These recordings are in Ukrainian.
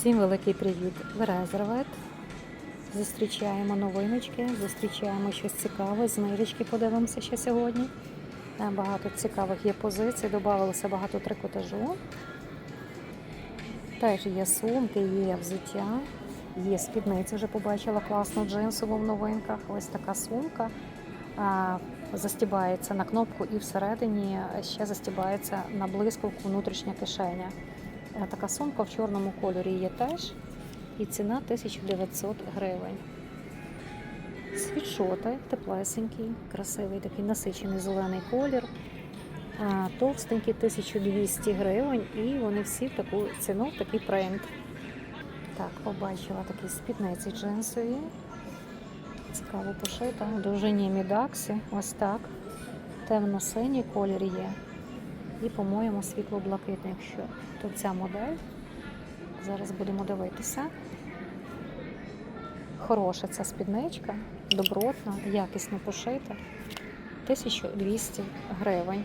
Всім великий привіт! Резервет. Зустрічаємо новиночки, зустрічаємо щось цікаве. Знижечки подивимося ще сьогодні. Е, Багато цікавих є позицій, додавалося багато трикотажу. Теж є сумки, є взуття, є спідниці. Вже побачила класну джинсову в новинках. Ось така сумка. Застібається на кнопку і всередині ще застібається на блискавку внутрішня кишеня. Е, Така сумка в чорному кольорі є теж. І ціна 1900 гривень. Світшоти теплесенький, красивий такий насичений зелений колір. А, Товстенький 1200 гривень, і вони всі в таку ціну, в такий принт. Так, побачила такі спідниці джинсові. Цікаво пошита. Довжині мідаксі. Ось так. Темно-синій колір є. І, по-моєму, світло-блакитний, якщо то ця модель. Зараз будемо дивитися. Хороша ця спідничка, добротна, якісно пошита. 1200 гривень.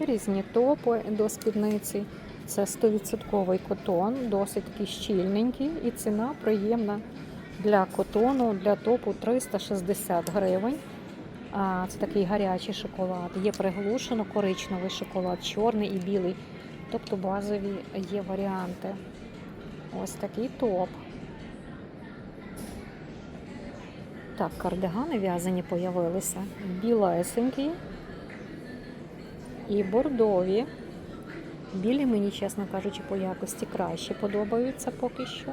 Різні топи до спідниці. Це 100% котон, досить такий щільненький, і ціна приємна для котону, для топу 360 гривень. Це такий гарячий шоколад. Є приглушено коричневий шоколад, чорний і білий. Тобто базові є варіанти. Ось такий топ. Так, кардигани в'язані появилися. Білесенькі і бордові. Білі мені, чесно кажучи, по якості краще подобаються поки що.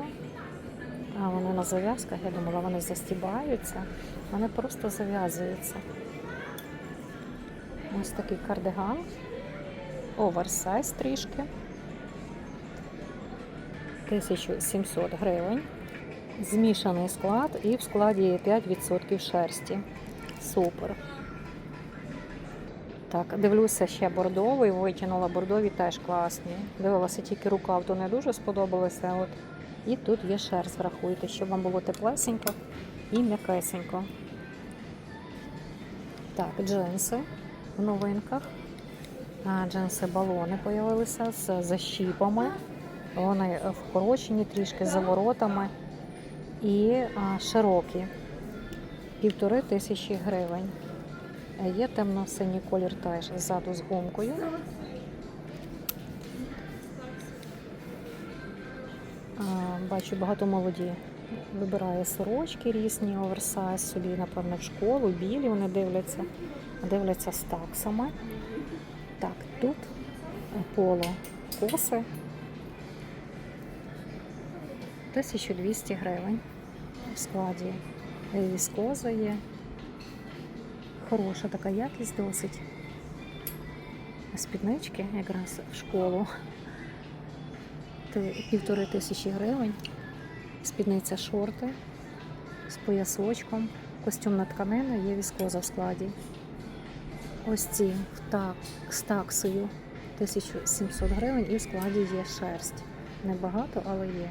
А вони на зав'язках, я думала, вони застібаються. Вони просто зав'язуються. Ось такий кардиган. Оверсайз трішки. 1700 гривень. Змішаний склад і в складі 5% шерсті. Супер. Так, дивлюся ще бордовий, витягнула бордові теж класні. Дивилася тільки рукав, то не дуже сподобалося. От. І тут є шерсть, врахуйте, щоб вам було теплесенько і м'якесенько. Так, джинси в новинках. Джинси балони з'явилися з защіпами. Вони вкорочені трішки заворотами і широкі. Півтори тисячі гривень. Є темно-синій колір теж ззаду з гумкою. Бачу, багато молоді вибирає сорочки різні, оверсайз собі, напевно, в школу, білі вони дивляться, дивляться з таксами. Так, тут поло коси 1200 гривень в складі віскоза є. Хороша така якість досить. Спіднички якраз в школу. Півтори тисячі гривень. Спідниця шорти з поясочком. Костюмна тканина, є віскоза в складі. Ось ці так, з таксою 1700 гривень і в складі є шерсть. Небагато, але є.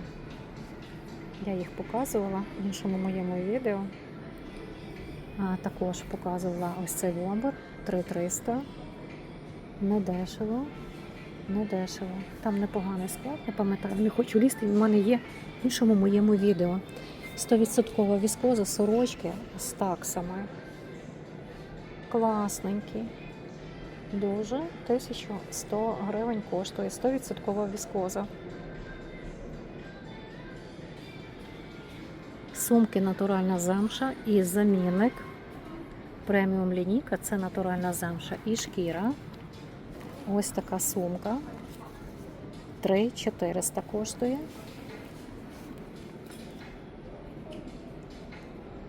Я їх показувала в іншому моєму відео. А, також показувала ось цей бомбер 3300. Не Не дешево. Там непоганий склад, не пам'ятаю, не хочу лізти, в мене є в іншому моєму відео. 100% віскоза, сорочки з таксами. Класненький. Дуже 1100 гривень коштує 100% віскоза. Сумки натуральна замша і замінник. Преміум лінійка це натуральна замша і шкіра. Ось така сумка. 3400 коштує.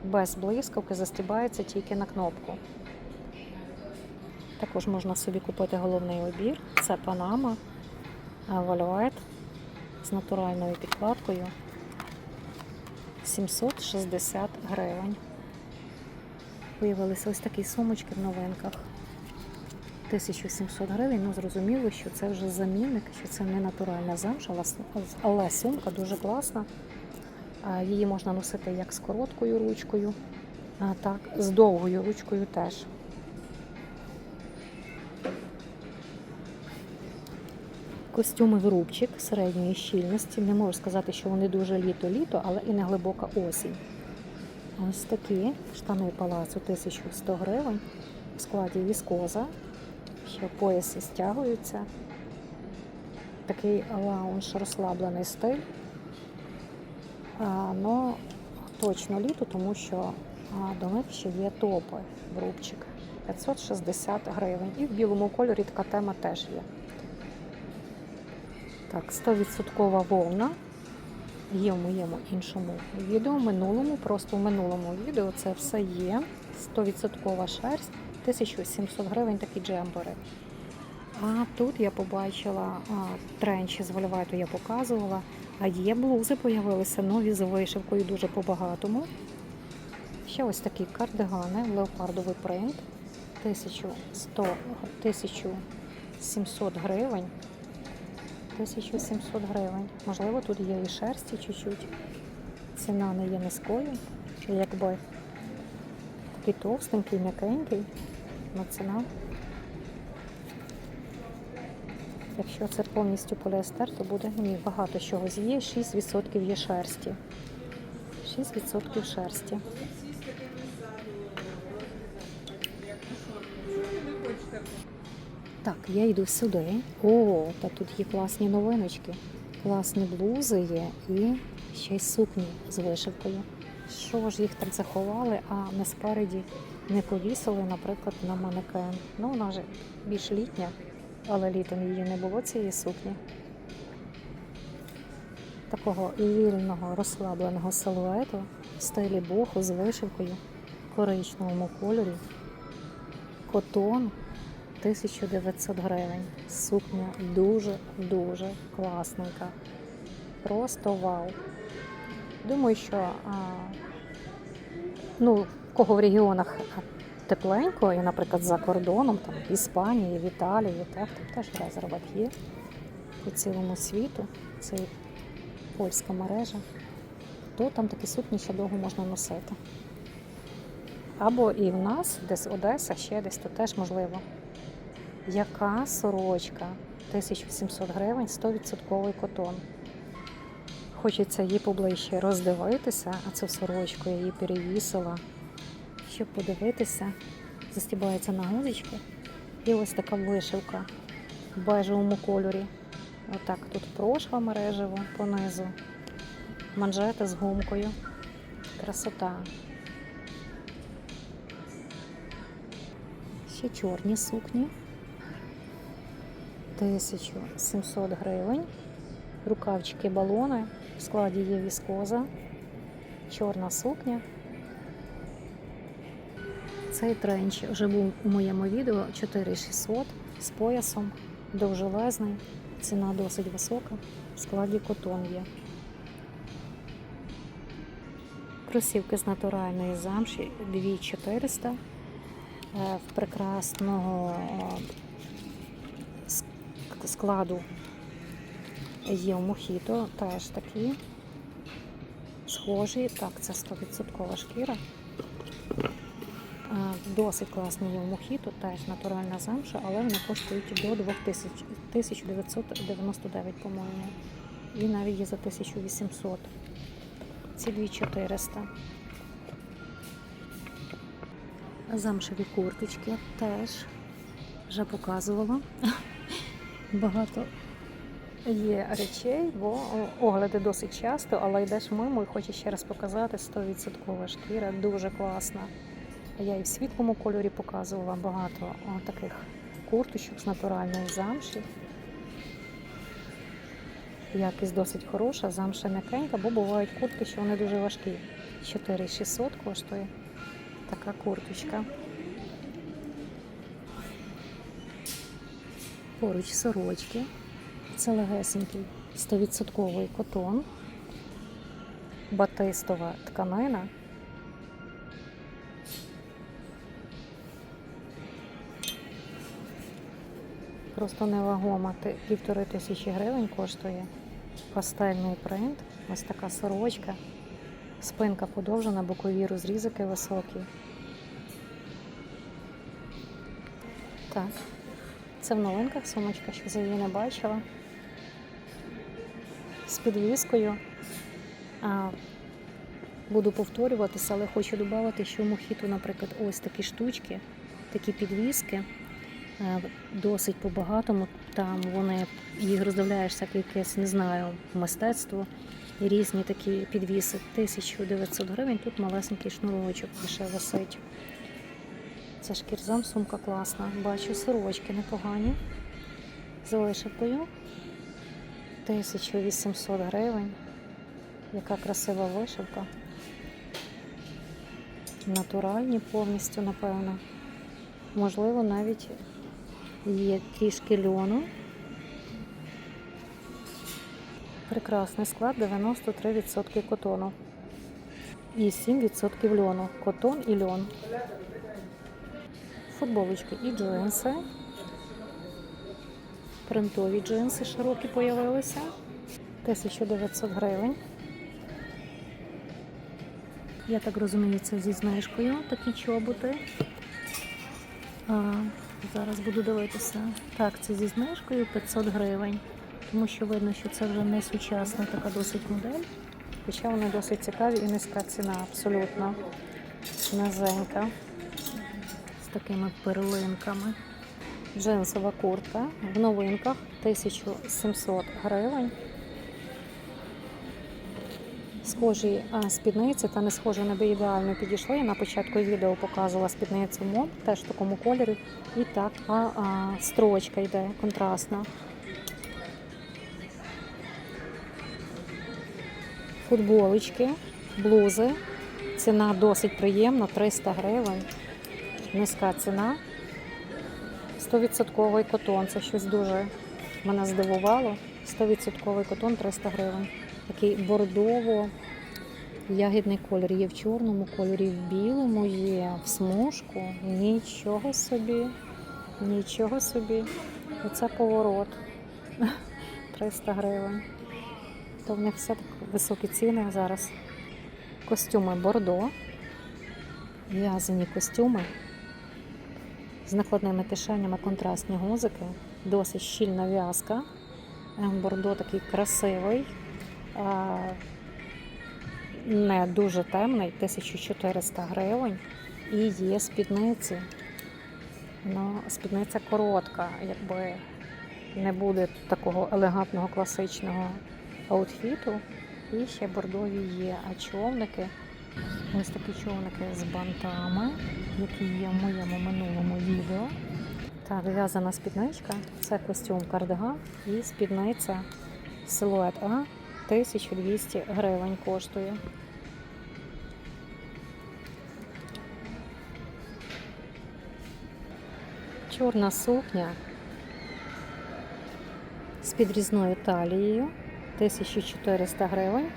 Без блискавки застібається тільки на кнопку. Також можна собі купити головний обір. Це Панама Валюет з натуральною підкладкою. 760 гривень. Виявилися ось такі сумочки в новинках. 1700 гривень. Ну, зрозуміло, що це вже замінник, що це не натуральна замша, але- сумка дуже класна. Її можна носити як з короткою ручкою, так з довгою ручкою теж. Костюми в рубчик середньої щільності. Не можу сказати, що вони дуже літо-літо, але і не глибока осінь. Ось такі штани палацу 1100 гривень. В складі віскоза. Ще пояси стягуються. Такий лаунж розслаблений стиль. А, точно літо, тому що до них ще є топи в рубчик. 560 гривень. І в білому кольорі така тема теж є. Так, 100% вовна. Є в моєму іншому відео, минулому, просто в минулому відео це все є. 100% шерсть, 1700 гривень такі джемпери. А тут я побачила тренчі з вольвету, я показувала. А є блузи, появилися нові з вишивкою дуже по-багатому. Ще ось такі кардигани, леопардовий принт. 1100, 1700 гривень. 1700 гривень. Можливо, тут є і шерсті чуть-чуть. Ціна не є низькою. Якби такий товстенький, м'якенький. Ну, ціна. Якщо це повністю поліестер, то буде ні, багато чогось є. 6% є шерсті. 6% шерсті. Так, я йду сюди. О, та тут є класні новиночки. Класні блузи є і ще й сукні з вишивкою. Що ж їх так заховали, а не спереді не повісили, наприклад, на манекен. Ну, вона вже більш літня, але літом її не було цієї сукні. Такого вільного розслабленого силуету в стилі боху з вишивкою коричневому кольорі. Котон 1900 гривень. Сукня дуже-дуже класненька. Просто вау. Думаю, що а, ну, кого в регіонах тепленько, і, наприклад, за кордоном, там, в Іспанії, в Італії, так, там теж розробок є по цілому світу. Це польська мережа, то там такі сукні ще довго можна носити. Або і в нас, десь Одеса, ще десь, то теж можливо. Яка сорочка? 1700 гривень, 100% котон. Хочеться її поближче роздивитися, а цю сорочку я її перевісила, щоб подивитися. Застібається на гузички. І ось така вишивка в бежевому кольорі. Отак тут прошва мережево понизу. Манжети з гумкою. Красота. Ще чорні сукні. 1700 гривень. Рукавчики балони. В складі є віскоза. Чорна сукня. Цей тренч вже був у моєму відео 4600 з поясом, довжелезний, ціна досить висока, в складі котон є. Кросівки з натуральної замші 2400 е, в прекрасного е, складу є Мохіто, теж такі схожі. Так, це 100% шкіра. Досить класні є в Мохіто, теж натуральна замша, але вони коштують до 2000 1999, по-моєму. І навіть є за 1800. Ці 2400. Замшеві курточки теж вже показувала. Багато є речей, бо огляди досить часто, але йдеш мимо і хочеш ще раз показати 100% шкіра, дуже класна. Я і в світлому кольорі показувала багато таких курточок з натуральної замші. Якість досить хороша, замша м'якенька, бо бувають куртки, що вони дуже важкі. 4600 коштує така курточка. Поруч сорочки. Це легесенький 100% котон, батистова тканина. Просто невагома. Півтори тисячі гривень коштує пастельний принт. Ось така сорочка. Спинка подовжена, бокові розрізики високі. Так. Це в новинках сумочка, що за її не бачила. з підвіскою. А, буду повторюватися, але хочу додати, що в мохіту, наприклад, ось такі штучки, такі підвіски. Е, Досить по-багатому. Там вони їх роздивляєшся як якесь, не знаю, мистецтво різні такі підвіси. 1900 гривень. Тут малесенький шнурочок лише висить. Це шкірзам, сумка класна. Бачу сорочки непогані. З вишивкою. 1800 гривень. Яка красива вишивка. Натуральні повністю, напевно. Можливо, навіть є трішки льону. Прекрасний склад 93% котону. І 7% льону. Котон і льон. Футболочки і джинси. Принтові джинси широкі появилися. 1900 гривень. Я так розумію, це зі знижкою такі чоботи. Зараз буду дивитися. Так, це зі знижкою 500 гривень. Тому що видно, що це вже не сучасна така досить модель. Хоча вони досить цікаві і низька ціна, абсолютно низенька. З такими перлинками. Джинсова куртка в новинках 1700 гривень. Схожі спідниці та не схожі не би ідеально підійшли. Я на початку відео показувала спідницю мод, теж в такому кольорі. І так, а, а строчка йде контрастна. Футболочки, блузи. Ціна досить приємна, 300 гривень. Низька ціна. 100% котон. Це щось дуже мене здивувало. 100% котон 300 гривень. Такий бордово. Ягідний колір є в чорному кольорі, в білому є, в смужку. Нічого собі. Нічого собі. Оце поворот. 300 гривень. То в них все так високі ціни зараз. Костюми бордо. В'язані костюми з накладними кишенями контрастні гузики, досить щільна в'язка. Е, Бордо такий красивий, не дуже темний, 1400 гривень. І є спідниці. Ну, спідниця коротка, якби не буде такого елегантного класичного аутфіту. І ще бордові є. А човники Ось такі човники з бантами, які є в моєму минулому відео. Так, в'язана спідничка. Це костюм кардиган і спідниця силует А 1200 гривень коштує. Чорна сукня з підрізною талією 1400 гривень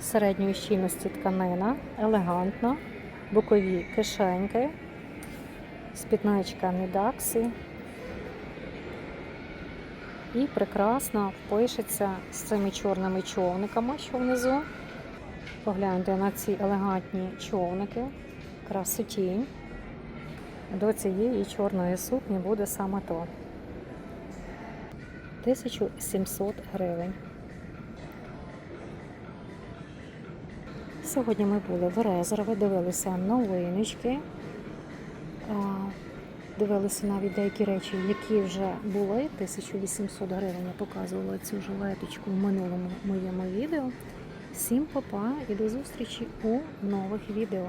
середньої щільності тканина, елегантна, бокові кишеньки, спідничка Мідаксі. І прекрасно впишеться з цими чорними човниками, що внизу. Погляньте на ці елегантні човники, красотінь. До цієї чорної сукні буде саме то. 1700 гривень. Сьогодні ми були в Резерві, дивилися новиночки, а, дивилися навіть деякі речі, які вже були. 1800 гривень я показувала цю жилеточку в минулому моєму відео. Всім па-па і до зустрічі у нових відео.